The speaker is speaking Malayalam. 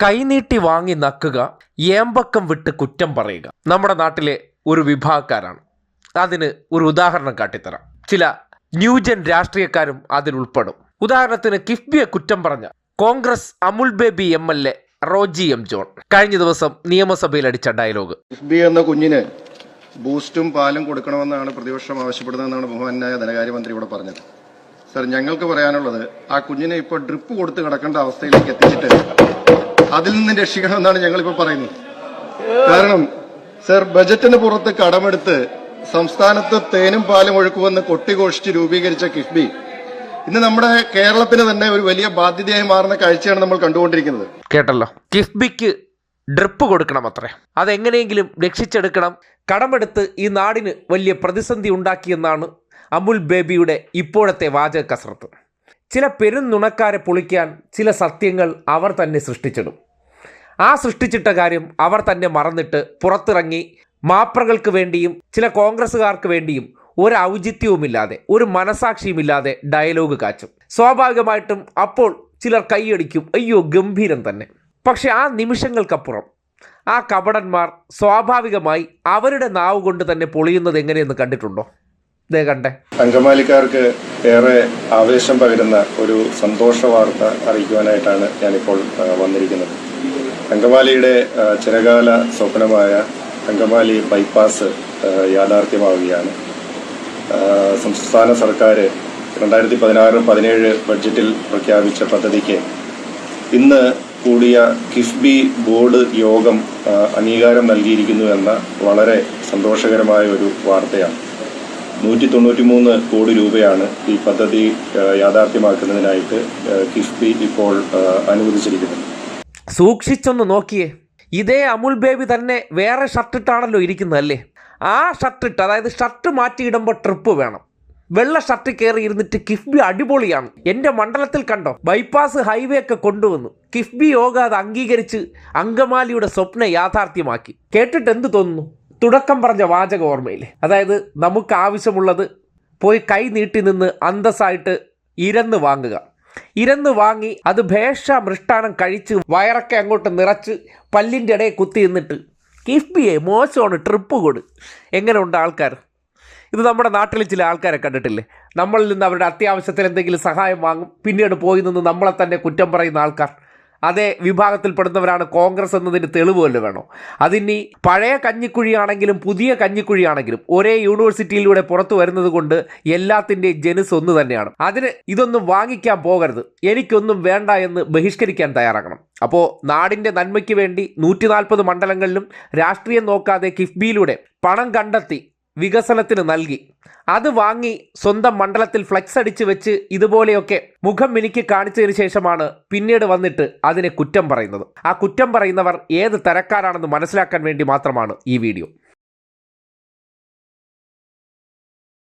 കൈനീട്ടി വാങ്ങി നക്കുക ഏമ്പക്കം വിട്ട് കുറ്റം പറയുക. നമ്മുടെ നാട്ടിലെ ഒരു വിഭാഗക്കാരാണ്. അതിന് ഒരു ഉദാഹരണം കാട്ടിത്തരാം. ചില ന്യൂജൻ രാഷ്ട്രീയക്കാരും അതിൽ ഉൾപ്പെടും. ഉദാഹരണത്തിന് കിഫ്ബിയെ കുറ്റം പറഞ്ഞ Congress Amul baby M L A Roji M John. കഴിഞ്ഞ ദിവസം നിയമസഭയിൽ അടിച്ച ഡയലോഗ്. കിഫ്ബി എന്ന കുഞ്ഞിന് ബൂസ്റ്റും പാലും കൊടുക്കണമെന്നാണ് പ്രതിപക്ഷം ആവശ്യപ്പെടുന്നതെന്നാണ് ബഹുമാനായ ധനകാര്യമന്ത്രി ഇവിടെ പറഞ്ഞത്. സർ ഞങ്ങൾക്ക് പറയാനുള്ളത് ആ കുഞ്ഞിനെ ഇപ്പോൾ ഡ്രിപ്പ് കൊടുത്ത് കിടക്കേണ്ട അവസ്ഥയിലേക്ക് എത്തിച്ചിട്ട് അതിൽ നിന്ന് രക്ഷിക്കണമെന്നാണ് ഞങ്ങളിപ്പോൾ പറയുന്നത്. കാരണം സർ ബജറ്റിന് പുറത്ത് കടമെടുത്ത് സംസ്ഥാനത്ത് തേനും പാലും ഒഴുക്കുമെന്ന് കൊട്ടിഘോഷിച്ച് രൂപീകരിച്ച കിഫ്ബി ഇന്ന് നമ്മുടെ കേരളത്തിന് തന്നെ ഒരു വലിയ ബാധ്യതയായി മാറുന്ന കാഴ്ചയാണ് നമ്മൾ കണ്ടുകൊണ്ടിരിക്കുന്നത്. കേട്ടല്ലോ. കിഫ്ബിക്ക് ഡ്രിപ്പ് കൊടുക്കണം അത്രേ. അതെങ്ങനെയെങ്കിലും രക്ഷിച്ചെടുക്കണം. കടമെടുത്ത് ഈ നാടിന് വലിയ പ്രതിസന്ധി ഉണ്ടാക്കിയെന്നാണ് അമുൽ ബേബിയുടെ ഇപ്പോഴത്തെ വാചക കസരത്ത് ചില പെരുന്നുണക്കാരെ പൊളിക്കാൻ ചില സത്യങ്ങൾ അവർ തന്നെ സൃഷ്ടിച്ചിടും. ആ സൃഷ്ടിച്ചിട്ട കാര്യം അവർ തന്നെ മറന്നിട്ട് പുറത്തിറങ്ങി മാപ്രകൾക്ക് വേണ്ടിയും ചില കോൺഗ്രസ്സുകാർക്ക് വേണ്ടിയും ഒരു ഔചിത്യവുമില്ലാതെ ഒരു മനസാക്ഷിയുമില്ലാതെ ഡയലോഗ് കാച്ചും. സ്വാഭാവികമായിട്ടും അപ്പോൾ ചിലർ കൈയടിക്കും അയ്യോ ഗംഭീരം തന്നെ. പക്ഷെ ആ നിമിഷങ്ങൾക്കപ്പുറം ആ കപടന്മാർ സ്വാഭാവികമായി അവരുടെ നാവ് കൊണ്ട് തന്നെ പൊളിയുന്നത് എങ്ങനെയെന്ന് കണ്ടിട്ടുണ്ടോ? ഇതേ കണ്ടേ. അങ്കമാലിക്കാർക്ക് ഏറെ ആവേശം പകരുന്ന ഒരു സന്തോഷ വാർത്ത അറിയിക്കുവാനായിട്ടാണ് ഞാനിപ്പോൾ വന്നിരിക്കുന്നത്. അങ്കമാലിയുടെ ചിരകാല സ്വപ്നമായ അങ്കമാലി ബൈപ്പാസ് യാഥാർത്ഥ്യമാവുകയാണ്. സംസ്ഥാന സർക്കാർ രണ്ടായിരത്തി പതിനാറ് പതിനേഴ് ബഡ്ജറ്റിൽ പ്രഖ്യാപിച്ച പദ്ധതിക്ക് ഇന്ന് കൂടിയ കിഫ്ബി ബോർഡ് യോഗം അംഗീകാരം നൽകിയിരിക്കുന്നു എന്ന വളരെ സന്തോഷകരമായ ഒരു വാർത്തയാണ്. നൂറ്റി തൊണ്ണൂറ്റി മൂന്ന് കോടി രൂപയാണ് ഈ പദ്ധതി യാഥാർത്ഥ്യമാക്കുന്നതിനായിട്ട് കിഫ്ബി ഇപ്പോൾ അനുവദിച്ചിരിക്കുന്നത്. സൂക്ഷിച്ചൊന്ന് നോക്കിയേ. ഇതേ അമുൽ ബേബി തന്നെ വേറെ ഷർട്ടിട്ടാണല്ലോ ഇരിക്കുന്നത് അല്ലേ? ആ ഷർട്ടിട്ട് അതായത് ഷർട്ട് മാറ്റിയിടുമ്പോൾ ട്രിപ്പ് വേണം. വെള്ള ഷർട്ട് കയറി ഇരുന്നിട്ട് കിഫ്ബി അടിപൊളിയാണ്. എന്റെ മണ്ഡലത്തിൽ കണ്ടോ? ബൈപ്പാസ് ഹൈവേ ഒക്കെ കൊണ്ടുവന്നു. കിഫ്ബി യോഗ അത് അംഗീകരിച്ച് അങ്കമാലിയുടെ സ്വപ്ന യാഥാർത്ഥ്യമാക്കി. കേട്ടിട്ട് എന്ത് തോന്നുന്നു? തുടക്കം പറഞ്ഞ വാചക ഓർമ്മയില്ലേ? അതായത് നമുക്ക് ആവശ്യമുള്ളത് പോയി കൈ നീട്ടി നിന്ന് അന്തസ്സായിട്ട് ഇരന്ന് വാങ്ങുക. ഇരന്ന് വാങ്ങി അത് ഭേഷ മൃഷ്ടാനം കഴിച്ച് വയറൊക്കെ അങ്ങോട്ട് നിറച്ച് പല്ലിന്റെ ഇടയിൽ കുത്തി നിന്നിട്ട്. കിഫ്ബിയെ മോശമാണ് ട്രിപ്പ് കൊടു. എങ്ങനെയുണ്ട് ആൾക്കാർ? ഇത് നമ്മുടെ നാട്ടിൽ ചില ആൾക്കാരെ കണ്ടിട്ടില്ലേ? നമ്മളിൽ നിന്ന് അവരുടെ അത്യാവശ്യത്തിൽ എന്തെങ്കിലും സഹായം വാങ്ങും. പിന്നീട് പോയി നിന്ന് നമ്മളെ തന്നെ കുറ്റം പറയുന്ന ആൾക്കാർ. അതേ വിഭാഗത്തിൽപ്പെടുന്നവരാണ് കോൺഗ്രസ് എന്നതിന് തെളിവ് വല്ല വേണോ? അതിനി പഴയ കഞ്ഞിക്കുഴിയാണെങ്കിലും പുതിയ കഞ്ഞിക്കുഴിയാണെങ്കിലും ഒരേ യൂണിവേഴ്സിറ്റിയിലൂടെ പുറത്തു വരുന്നത് കൊണ്ട് എല്ലാത്തിന്റെയും ജനുസ് ഒന്ന് തന്നെയാണ്. അതിന് ഇതൊന്നും വാങ്ങിക്കാൻ പോകരുത്. എനിക്കൊന്നും വേണ്ട എന്ന് ബഹിഷ്കരിക്കാൻ തയ്യാറാകണം. അപ്പോൾ നാടിന്റെ നന്മയ്ക്ക് വേണ്ടി നൂറ്റി മണ്ഡലങ്ങളിലും രാഷ്ട്രീയം നോക്കാതെ കിഫ്ബിയിലൂടെ പണം കണ്ടെത്തി വികസനത്തിന് നൽകി. അത് വാങ്ങി സ്വന്തം മണ്ഡലത്തിൽ ഫ്ലെക്സ് അടിച്ചു വെച്ച് ഇതുപോലെയൊക്കെ മുഖം മിനുക്കി കാണിച്ചതിന് ശേഷമാണ് പിന്നീട് വന്നിട്ട് അതിനെ കുറ്റം പറയുന്നത്. ആ കുറ്റം പറയുന്നവർ ഏത് തരക്കാരാണെന്ന് മനസ്സിലാക്കാൻ വേണ്ടി മാത്രമാണ് ഈ വീഡിയോ.